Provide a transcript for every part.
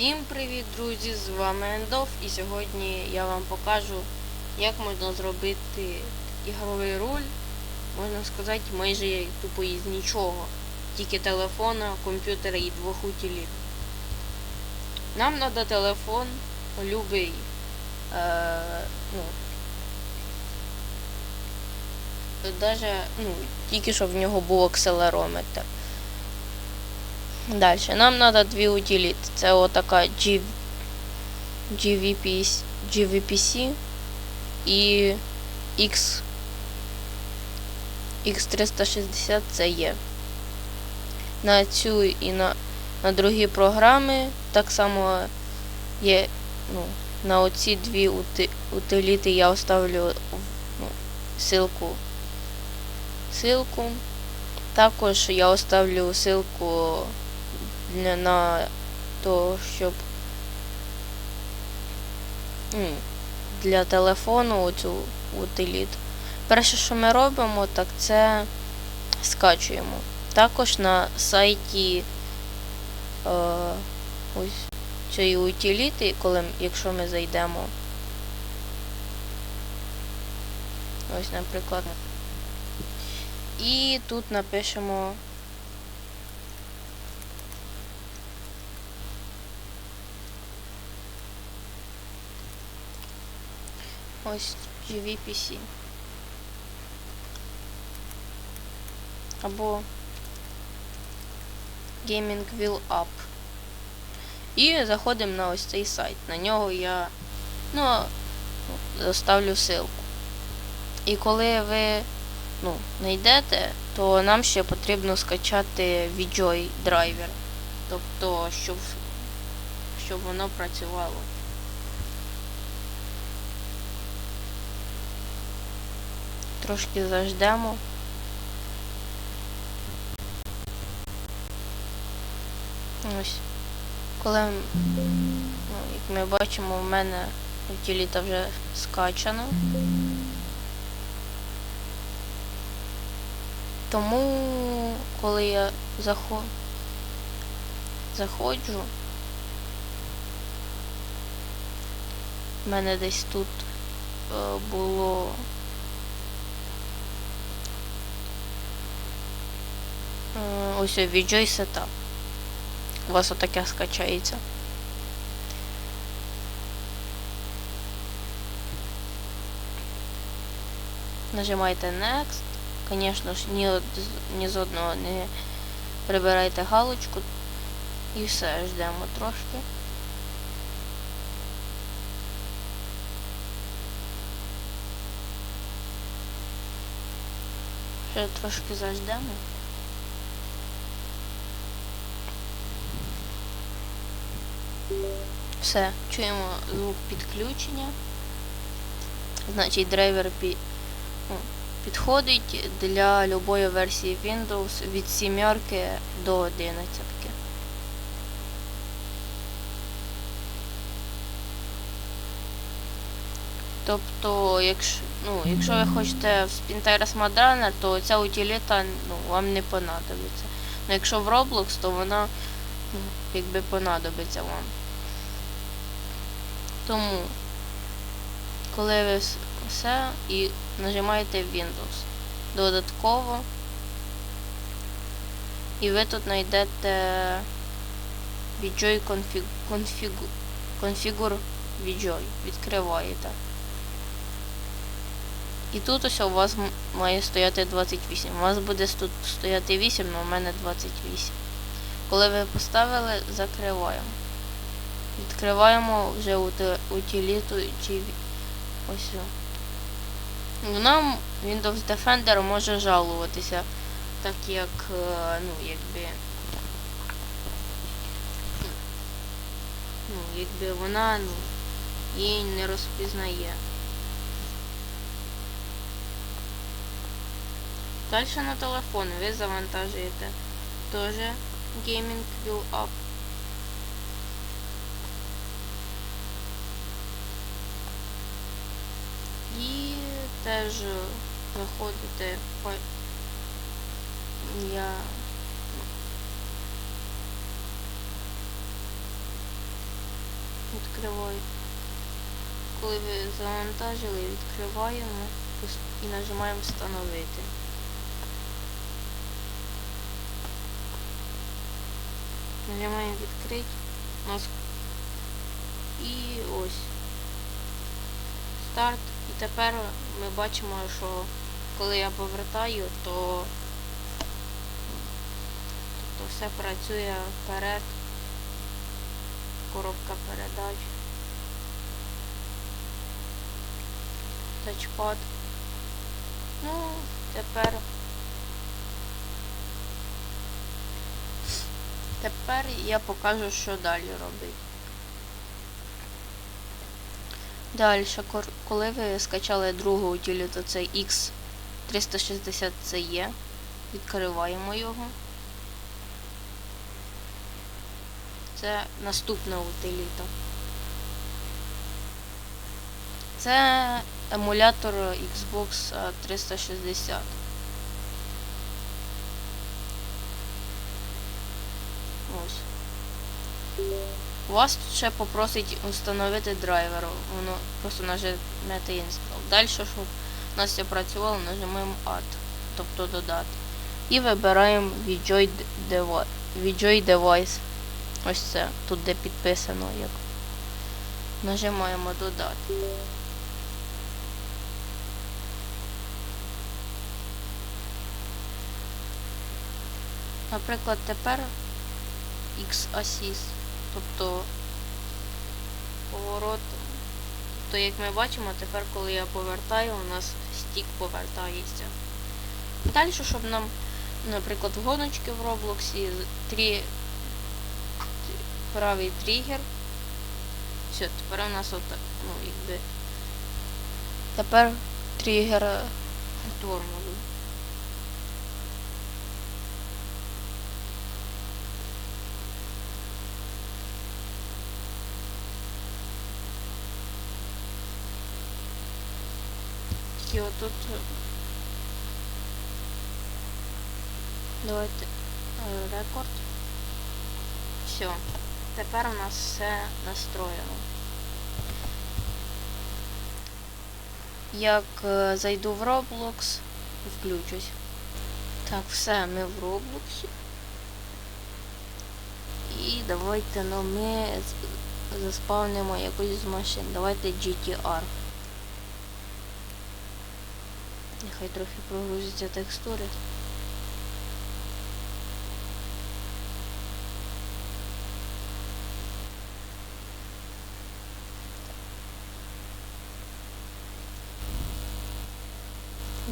Всім привіт, друзі! З вами Ендов і сьогодні я вам покажу, як можна зробити ігровий руль, можна сказати, майже тупо із нічого. Тільки телефона, комп'ютера і двох утиліт. Нам треба телефон, любий. Е, ну, даже, ну, тільки щоб в нього був акселерометр. Далі. Нам треба дві утиліти. Це отака G... GVPC, GVPC і X... X360 це є. На цю і на, на другі програми так само є. Ну, на оці дві ути, утиліти я оставлю ну, ссылку. ссылку. Також я оставлю ссылку для на то, щоб для телефону оцю утиліт. Перше, що ми робимо, так це скачуємо. Також на сайті е, ось цієї утиліти, коли, якщо ми зайдемо. Ось, наприклад. І тут напишемо ось GVPC. Або Gaming Wheel Up. І заходимо на ось цей сайт. На нього я ну, заставлю ссылку. І коли ви ну, знайдете, то нам ще потрібно скачати VJoy драйвер. Тобто, щоб, щоб воно працювало. Трошки заждемо. Ось. Коли, ну, як ми бачимо, в мене утиліта вже скачана. Тому, коли я заход... заходжу, в мене десь тут е, було ось о, VJoy Setup. У вас отаке скачається. Нажимаєте Next. Звісно ж, ні, ні з одного не прибирайте галочку. І все, ждемо трошки. Ще трошки заждемо. Все, чуємо звук підключення. Значить, драйвер пі... підходить для любої версії Windows від 7 до 11. Тобто, якщо, ну, якщо ви хочете в Pinterest Modrunner, то ця утиліта ну, вам не понадобиться. Ну, якщо в Roblox, то вона ну, якби понадобиться вам. Тому, коли ви все і нажимаєте Windows додатково, і ви тут знайдете VJoy config, config, Configure VJoy. Відкриваєте. І тут ось у вас має стояти 28. У вас буде тут стояти 8, але у мене 28. Коли ви поставили, закриваємо. Відкриваємо вже ути- утиліту чи ось. Нам Windows Defender може жалуватися, так як, е, ну, якби. Ну, якби вона ну, її не розпізнає. Далі на телефон ви завантажуєте теж Gaming View Up. Теж заходите я. Відкриваю. Коли ви завантажили, відкриваємо і нажимаємо встановити. Нажимаємо відкрити. Нас і ось старт. Тепер ми бачимо, що коли я повертаю, то тобто все працює вперед. Коробка передач. Тачпад. Ну, тепер. Тепер я покажу, що далі робити. Далі, коли ви скачали другу утиліту, це X360CE, відкриваємо його. Це наступна утиліта. Це емулятор Xbox 360. Ось. Вас ще попросить встановити драйвер. Воно просто нажмете install. Далі, щоб у нас все працювало, нажимаємо Add, тобто додати. І вибираємо Enjoy Device. Enjoy Device. Ось це, тут де підписано як. Нажимаємо додати. Наприклад, тепер X-Assist, тобто поворот. Тобто, як ми бачимо, тепер, коли я повертаю, у нас стік повертається. Далі, щоб нам, наприклад, гоночки в Роблоксі, трі... правий тригер. Все, тепер у нас отак, ну, якби. Тепер тригер е, І отут. е, Давайте е, рекорд. Все. Тепер у нас все настроєно. Як е, зайду в Roblox, включусь. Так, все, ми в Роблоксі. І давайте ну, ми заспавнимо якусь з машин. Давайте GTR. Нехай трохи прогрузяться текстури.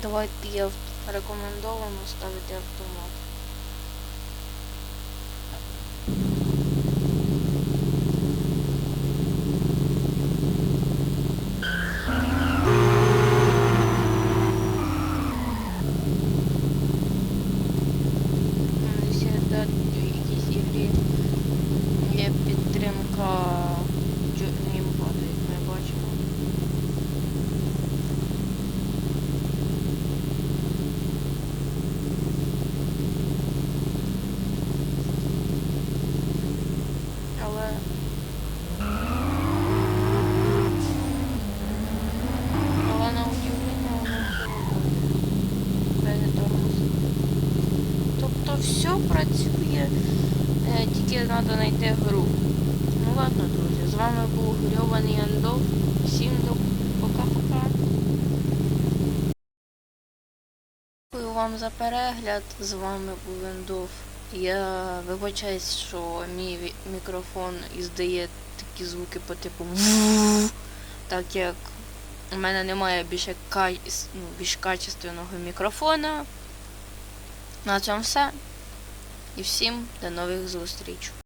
Давайте я рекомендовано ставити автомат. Якщо да, в якійсь ігрі є підтримка джо- геймпаду, як ми бачимо. Але але на удивлення воно все робить. Без тормоз. Тобто все працює, е, тільки треба знайти гру. Ну ладно, друзі, з вами був Грьований Андов. Всім до пока-пока. Дякую вам за перегляд. З вами був Ендов. Я вибачаюсь, що мій мікрофон іздає такі звуки по типу так як у мене немає більше ну, більш качественного мікрофона. На цьому все. І всім до нових зустріч.